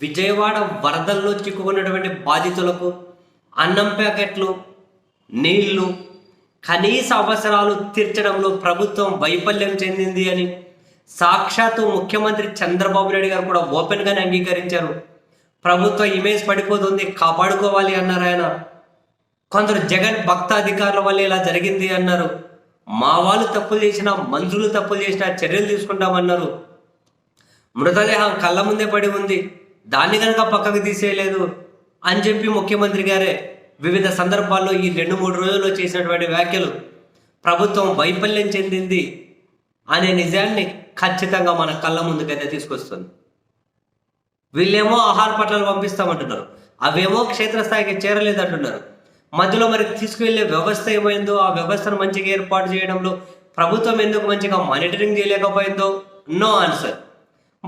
విజయవాడ వరదల్లో చిక్కుకున్నటువంటి బాధితులకు అన్నం ప్యాకెట్లు నీళ్ళు కనీస అవసరాలు తీర్చడంలో ప్రభుత్వం వైఫల్యం చెందింది అని సాక్షాత్తు ముఖ్యమంత్రి చంద్రబాబు నాయుడు గారు కూడా ఓపెన్గానే అంగీకరించారు. ప్రభుత్వ ఇమేజ్ పడిపోతుంది కాపాడుకోవాలి అన్నారు ఆయన. కొందరు జగన్ భక్త అధికారుల వల్ల ఇలా జరిగింది అన్నారు. మా వాళ్ళు తప్పులు చేసినా మంత్రులు తప్పులు చేసినా చర్యలు తీసుకుంటామన్నారు. మృతదేహం కళ్ళ ముందే పడి ఉంది. దాన్ని కనుక పక్కకు తీసేయలేదు అని చెప్పి ముఖ్యమంత్రి గారే వివిధ సందర్భాల్లో ఈ రెండు మూడు రోజుల్లో చేసినటువంటి వ్యాఖ్యలు ప్రభుత్వం వైఫల్యం చెందింది అనే నిజాన్ని ఖచ్చితంగా మన కళ్ళ ముందుకైతే తీసుకొస్తుంది. వీళ్ళేమో ఆహార పట్టాలు పంపిస్తామంటున్నారు. అవేమో క్షేత్రస్థాయికి చేరలేదంటున్నారు. మధ్యలో మరి తీసుకువెళ్ళే వ్యవస్థ ఏమైందో ఆ వ్యవస్థను మంచిగా ఏర్పాటు చేయడంలో ప్రభుత్వం ఎందుకు మంచిగా మానిటరింగ్ చేయలేకపోయిందో? నో ఆన్సర్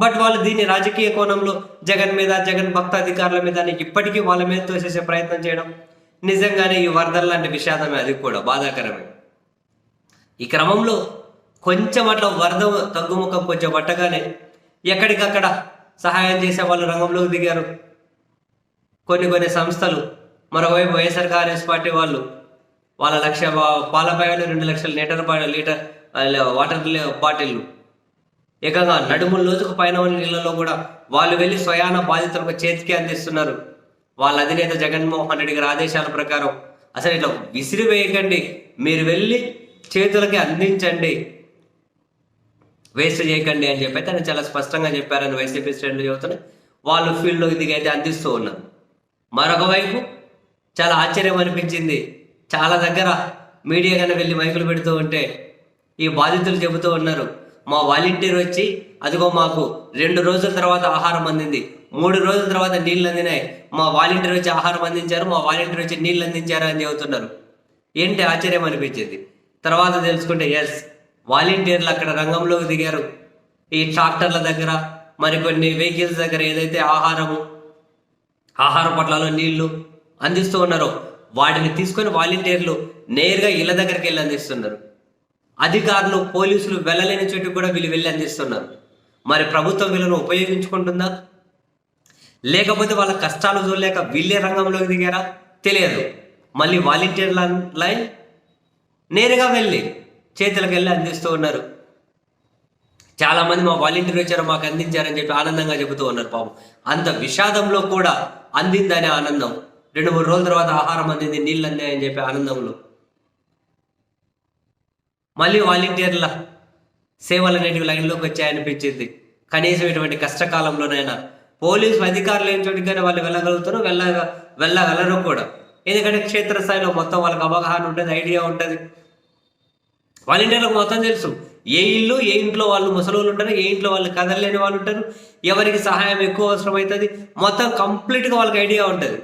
బట్ వాళ్ళు దీన్ని రాజకీయ కోణంలో జగన్ మీద జగన్ భక్త అధికారుల మీద అని ఇప్పటికీ వాళ్ళ మీద తోసేసే ప్రయత్నం చేయడం నిజంగానే ఈ వరదల లాంటి విషాదమే. అది కూడా బాధాకరమే. ఈ క్రమంలో కొంచెం అట్లా వరద తగ్గుముఖం కొంచెం పట్టగానే ఎక్కడికక్కడ సహాయం చేసే వాళ్ళు రంగంలోకి దిగారు. కొన్ని కొన్ని సంస్థలు మరోవైపు వైఎస్ఆర్ కాంగ్రెస్ పార్టీ వాళ్ళు వాళ్ళ లక్ష వా- పాల ప్యాకెట్లు రెండు లక్షల లీటర్ లీటర్ వాటర్ లే- బాటిల్లు ఏకంగా నడుము లోతుకు పైన ఉన్న నీళ్ళలో కూడా వాళ్ళు వెళ్ళి స్వయాన బాధితులకు చేతికి అందిస్తున్నారు. వాళ్ళ అధినేత జగన్మోహన్ రెడ్డి గారి ఆదేశాల ప్రకారం అసలు ఇట్లా విసిరి వేయకండి మీరు వెళ్ళి చేతులకి అందించండి వేస్ట్ చేయకండి అని చెప్పి అయితే చాలా స్పష్టంగా చెప్పారని వైసీపీ శ్రేణులు చెబుతున్నాయి. వాళ్ళు ఫీల్డ్లోకి దిగైతే అందిస్తూ ఉన్నారు. మరొక వైపు చాలా ఆశ్చర్యం అనిపించింది. చాలా దగ్గర మీడియా కన్నా వెళ్ళి మైకులు పెడుతూ ఉంటే ఈ బాధితులు చెబుతూ ఉన్నారు. మా వాలంటీర్ వచ్చి అదిగో మాకు రెండు రోజుల తర్వాత ఆహారం అందింది. మూడు రోజుల తర్వాత నీళ్ళు అందినాయి. మా వాలంటీర్ వచ్చి ఆహారం అందించారు మా వాలంటీర్ వచ్చి నీళ్ళు అందించారు అని చెబుతున్నారు. ఏంటి ఆశ్చర్యం అనిపించింది? తర్వాత తెలుసుకుంటే ఎస్ వాలంటీర్లు అక్కడ రంగంలోకి దిగారు. ఈ ట్రాక్టర్ల దగ్గర మరికొన్ని వెహికల్స్ దగ్గర ఏదైతే ఆహారము ఆహార పొట్లాలు నీళ్ళు అందిస్తూ ఉన్నారో వాటిని తీసుకొని వాలంటీర్లు నేరుగా ఇళ్ళ దగ్గరికి వెళ్ళి అందిస్తున్నారు. అధికారులు పోలీసులు వెళ్ళలేని చోటు కూడా వీళ్ళు వెళ్ళి అందిస్తున్నారు. మరి ప్రభుత్వం వీళ్ళను ఉపయోగించుకుంటుందా? లేకపోతే వాళ్ళ కష్టాలు చూడలేక వీళ్ళే రంగంలోకి దిగారా? తెలియదు. మళ్ళీ వాలంటీర్ల లైన్ నేరుగా వెళ్ళి చేతులకు వెళ్ళి అందిస్తూ ఉన్నారు. చాలామంది మా వాలంటీర్ వచ్చారు మాకు అందించారని చెప్పి ఆనందంగా చెబుతూ ఉన్నారు పాపం. అంత విషాదంలో కూడా అందిందనే ఆనందం. రెండు మూడు రోజుల తర్వాత ఆహారం అందింది నీళ్ళు అందాయని చెప్పి ఆనందంలో మళ్ళీ వాలంటీర్ల సేవలు అనేటివి లైన్లోకి వచ్చాయనిపించింది. కనీసం ఇటువంటి కష్టకాలంలోనైనా పోలీసు అధికారులు ఏం చోటికైనా వాళ్ళు వెళ్ళగలుగుతారు వెళ్ళ వెళ్ళగలరు కూడా. ఎందుకంటే క్షేత్రస్థాయిలో మొత్తం వాళ్ళకి అవగాహన ఉంటుంది ఐడియా ఉంటుంది. వాలంటీర్లకు మొత్తం తెలుసు. ఏ ఇల్లు ఏ ఇంట్లో వాళ్ళు ముసలోళ్ళు ఉంటారు ఏ ఇంట్లో వాళ్ళు కదలలేని వాళ్ళు ఉంటారు ఎవరికి సహాయం ఎక్కువ అవసరం అవుతుంది మొత్తం కంప్లీట్గా వాళ్ళకి ఐడియా ఉంటుంది.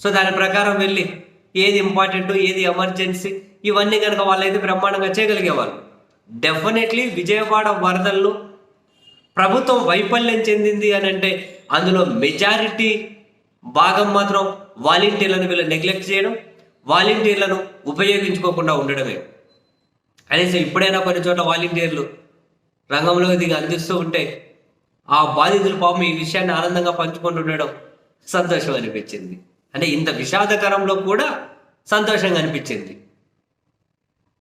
సో దాని ప్రకారం వెళ్ళి ఏది ఇంపార్టెంట్ ఏది ఎమర్జెన్సీ ఇవన్నీ కనుక వాళ్ళైతే బ్రహ్మాండంగా చేయగలిగేవాళ్ళు డెఫినెట్లీ విజయవాడ వరదల్లో ప్రభుత్వం వైఫల్యం చెందింది అని అంటే అందులో మెజారిటీ భాగం మాత్రం వాలంటీర్లను వీళ్ళు నెగ్లెక్ట్ చేయడం వాలంటీర్లను ఉపయోగించుకోకుండా ఉండడమే. కనీసం ఇప్పుడైనా కొన్ని చోట్ల వాలంటీర్లు రంగంలోకి దిగి అందిస్తూ ఉంటే ఆ బాధితులు పాపం ఈ విషయాన్ని ఆనందంగా పంచుకుంటుండడం సంతోషం అనిపించింది. అంటే ఇంత విషాదకరంలో కూడా సంతోషంగా అనిపించింది.